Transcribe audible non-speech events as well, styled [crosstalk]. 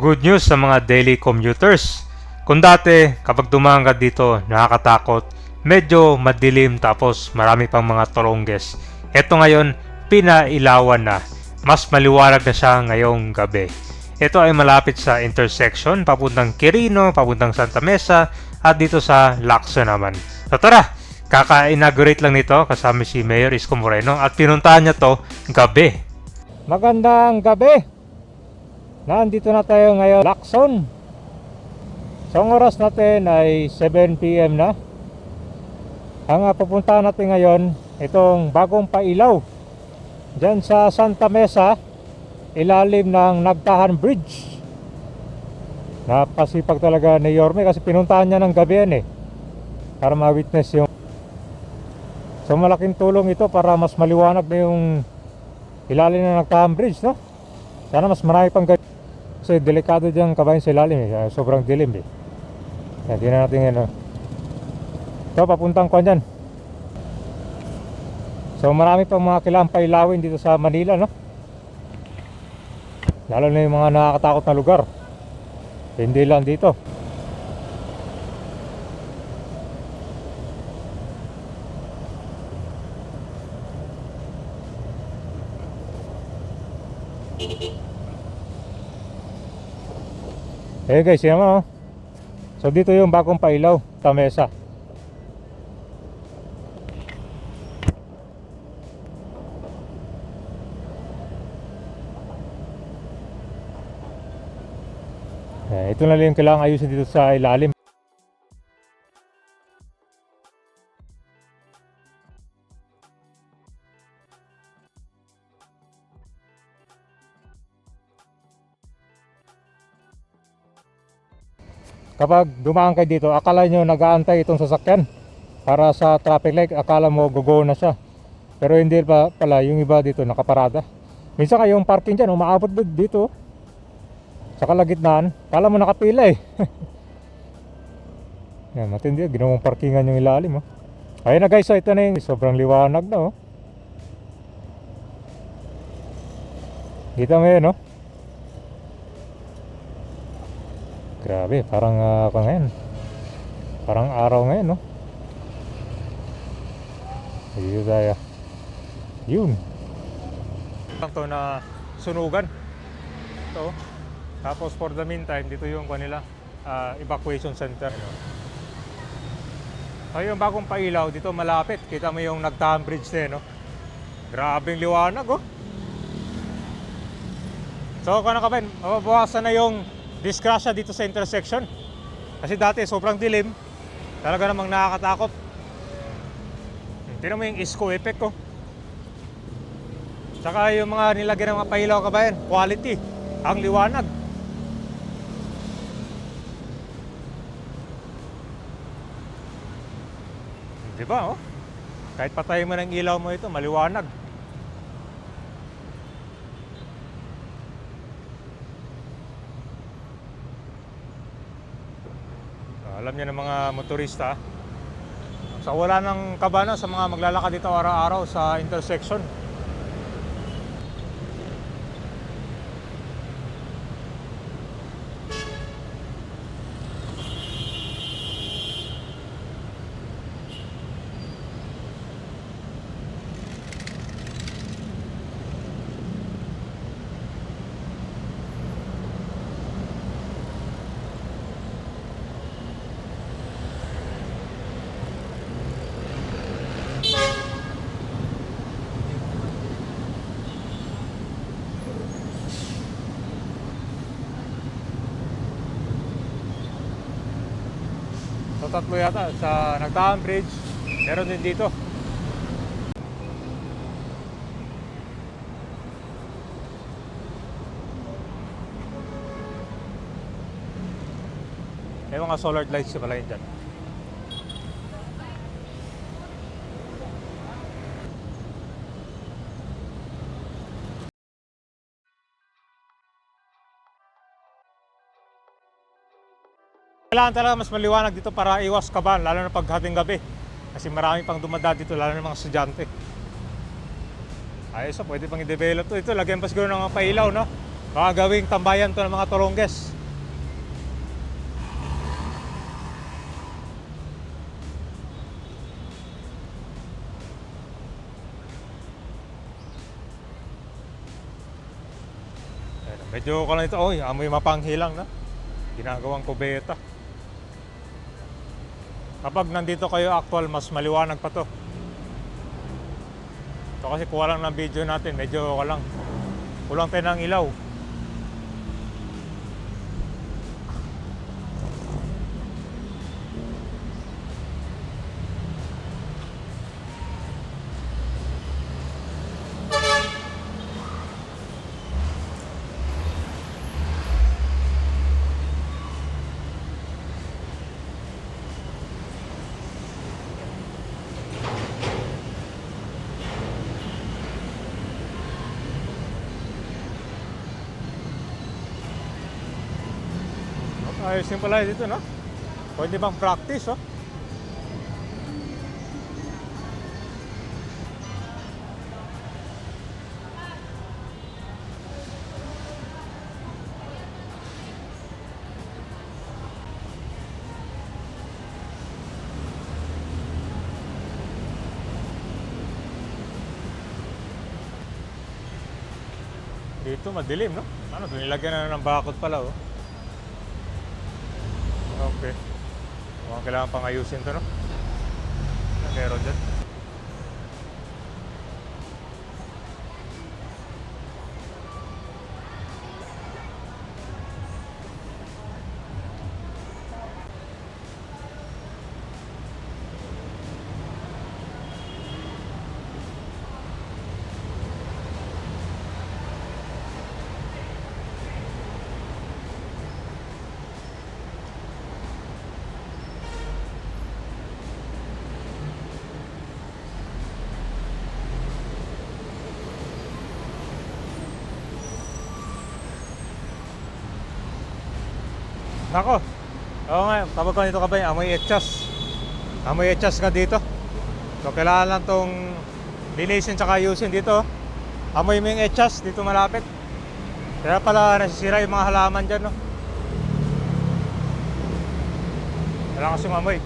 Good news sa mga daily commuters. Kung dati, kapag dumaan ka dito, nakakatakot, medyo madilim tapos marami pang mga tolongges. Ito ngayon, pinailawan na. Mas maliwanag na siya ngayong gabi. Ito ay malapit sa intersection, papuntang Quirino, papuntang Santa Mesa, at dito sa Lacson naman. So tara, kaka-inaugurate lang nito kasama si Mayor Isko Moreno at pinuntahan niya to gabi. Magandang gabi! Nandito na tayo ngayon, Lacson. So ang oras natin ay 7pm na. Ang uh, pupuntahan natin ngayon, itong bagong pailaw. Diyan sa Santa Mesa, ilalim ng Nagtahan Bridge. Napasipag talaga ni Yorme kasi pinuntahan niya ng gabi yan eh. Para ma-witness yung... So malaking tulong ito para mas maliwanag na yung ilalim ng Nagtahan Bridge, no? Sana mas marami pang gabi. Kasi delikado dyan kabayan sa ilalim eh. Sobrang dilim eh. Kaya di na natin ano. Ito, papuntang ko dyan. So marami pang mga kailangan pailawin dito sa Manila, no? Lalo na yung mga nakakatakot na lugar. Hindi lang dito. Eh guys, yan mo. oh. So dito yung bagong pailaw, Tamesa. Eh, ito na lang yung kailangan ayusin dito sa ilalim. Kapag dumaan kayo dito, akala nyo nag-aantay itong sasakyan para sa traffic light, akala mo gugo na siya. Pero hindi pa pala, yung iba dito nakaparada. Minsan kayong parking dyan, umaabot dito. Sa kalagitnaan, kala mo nakapila eh. [laughs] Yan, matindi. Ginawang parkingan yung ilalim. Oh. Ayun na guys, so ito na yung sobrang liwanag na. Oh. Kita mo yun, no? Grabe, parang uh, ngayon. Parang araw ngayon, no? Dito tayo. Yun. Ang to na sunugan. Ito. Tapos for the meantime, dito yung kanila ah, evacuation center. Ayun, bagong pailaw dito malapit. Kita mo yung nagtahan bridge na no? Grabing liwanag, oh. So, kung ano ka ba, mababawasan na yung disgrasya dito sa intersection. Kasi dati sobrang dilim. Talaga namang nakakatakot. Tingnan mo yung ISCO effect ko. Saka yung mga nilagyan ng mga pailaw kabayan, quality. Ang liwanag. Di ba, oh? Kahit patayin mo ng ilaw mo ito, maliwanag. Alam niya ng mga motorista. Sa wala ng kabana sa mga maglalakad dito araw-araw sa intersection. Tatlo yata sa Nagtaan Bridge. Meron din dito. May mga solar lights pala yun dyan. Kailangan talaga mas maliwanag dito para iwas kaban, lalo na pag hating gabi. Kasi marami pang dumada dito, lalo na mga estudyante. Ayos, so pwede pang i-develop to. Ito, lagyan pa siguro ng mga pailaw, no? Baka gawing tambayan to ng mga Tolongges. Ayan, Medyo ko lang ito, oy, amoy mapanghilang na. Ginagawang kubeta. Kapag nandito kayo actual, mas maliwanag pa to. Ito kasi kuha lang ng video natin, medyo ka lang. Kulang tayo ng ilaw. Ayos yung pala dito, no? Pwede bang practice, oh? Dito madilim, no? Ano, nilagyan na ng bakod pala, oh. Okay. Mukhang kailangan pang ayusin to, no? Meron dyan? Nako. Oo nga, tawag ko nito ka ba yung amoy etchas. Amoy etchas nga dito. So kailangan lang tong linisin tsaka ayusin dito. Amoy mo yung etchas dito malapit. Kaya pala nasisira yung mga halaman dyan, no? Wala kasing amoy.